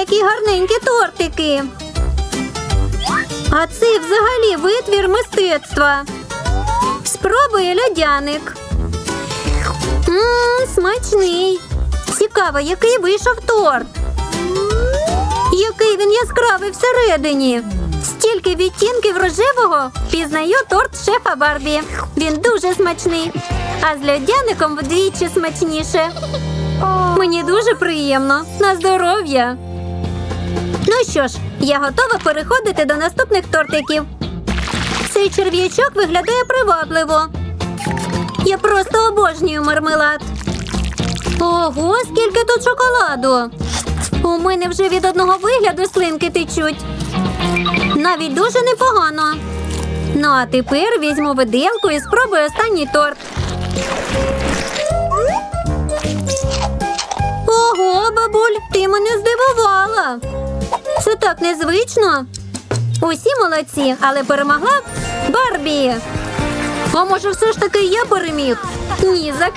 які гарненькі тортики. А це взагалі витвір мистецтва. Спробує льодяник. Ммм, смачний. Цікаво, який вийшов торт. Який він яскравий всередині. Стільки відтінків рожевого пізнаю торт шефа Барбі. Він дуже смачний. А з льодяником вдвічі смачніше. Мені дуже приємно. На здоров'я. Ну що ж, я готова переходити до наступних тортиків. Цей черв'ячок виглядає привабливо. Я просто обожнюю мармелад. Ого, скільки тут шоколаду! У мене вже від одного вигляду слинки течуть. Навіть дуже непогано. Ну а тепер візьму виделку і спробую останній торт. Ого, бабуль, ти мене здивувала. Так незвично. Усі молодці, але перемогла Барбі. А може, все ж таки я переміг? Ні, за